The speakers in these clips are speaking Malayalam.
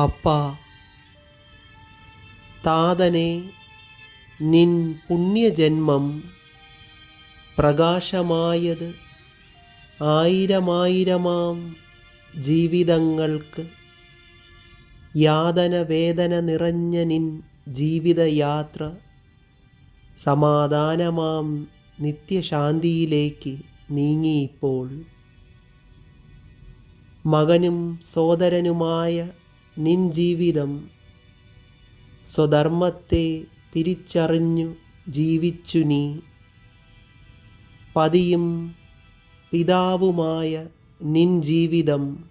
അപ്പാ താതനെ നിൻ പുണ്യജന്മം പ്രകാശമായത് ആയിരമായിരമാം ജീവിതങ്ങൾക്ക്. യാതന വേദന നിറഞ്ഞ നിൻ ജീവിതയാത്ര സമാധാനമാം നിത്യശാന്തിയിലേക്ക് നീങ്ങിയിപ്പോൾ. മകനും സോദരനുമായ നിൻ ജീവിതം സ്വധർമ്മത്തെ തിരിച്ചറിഞ്ഞു ജീവിച്ചു നീ. പതിയും പിതാവുമായ നിൻ ജീവിതം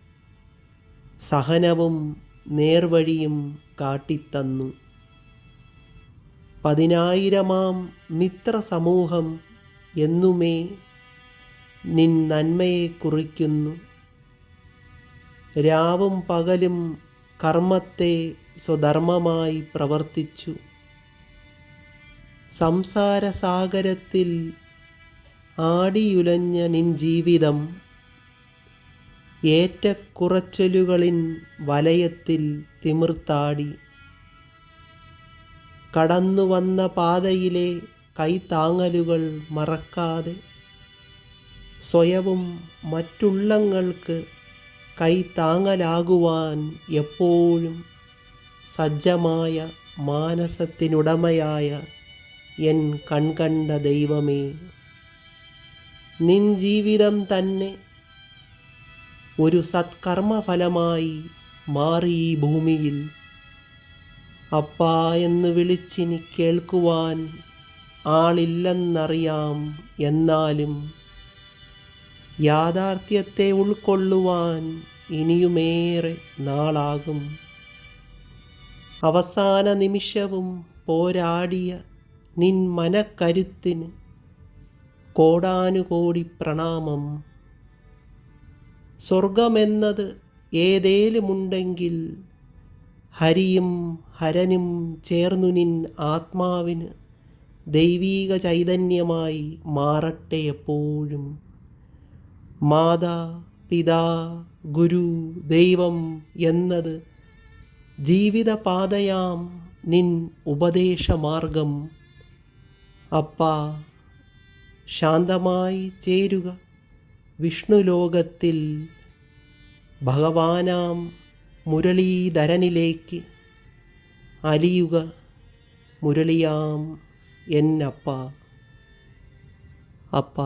സഹനവും നേർവഴിയും കാട്ടിത്തന്നു. പതിനായിരമാം മിത്രസമൂഹം എന്നുമേ നിൻ നന്മയെ കുറിക്കുന്നു. രാവും പകലും കർമ്മത്തെ സ്വധർമ്മമായി പ്രവർത്തിച്ചു. സംസാരസാഗരത്തിൽ ആടിയുലഞ്ഞ നിൻ ജീവിതം ഏറ്റക്കുറച്ചലുകളിൻ വലയത്തിൽ തിമിർത്താടി. കടന്നു വന്ന പാതയിലെ കൈത്താങ്ങലുകൾ മറക്കാതെ സ്വയവും മറ്റുള്ളങ്ങൾക്ക് കൈത്താങ്ങലാകുവാൻ എപ്പോഴും സജ്ജമായ മാനസത്തിനുടമയായ എൻ കൺകണ്ട ദൈവമേ. നിൻ ജീവിതം തന്നെ ഒരു സത്കർമ്മഫലമായി മാറി ഈ ഭൂമിയിൽ. അപ്പാ എന്ന് വിളിച്ചിനി കേൾക്കുവാൻ ആളില്ലെന്നറിയാം എന്നാലും യാഥാർത്ഥ്യത്തെ ഉൾക്കൊള്ളുവാൻ ഇനിയുമേറെ നാളാകും. അവസാന നിമിഷവും പോരാടിയ നിൻ മനക്കരുത്തിന് കോടാനുകോടി പ്രണാമം. സ്വർഗമെന്നത് ഏതേലുമുണ്ടെങ്കിൽ ഹരിയും ഹരനും ചേർന്നു നിൻ ആത്മാവിന് ദൈവീക ചൈതന്യമായി മാറട്ടെ എപ്പോഴും. മാതാ പിതാ ഗുരു ദൈവം എന്നത് ജീവിതപാതയാം നിൻ ഉപദേശമാർഗം. അപ്പാ ശാന്തമായി ചേരുക വിഷ്ണുലോകത്തിൽ ഭഗവാനാം മുരളീധരനിലേക്ക്. അലിയുക മുരളിയാം എന്നപ്പ അപ്പ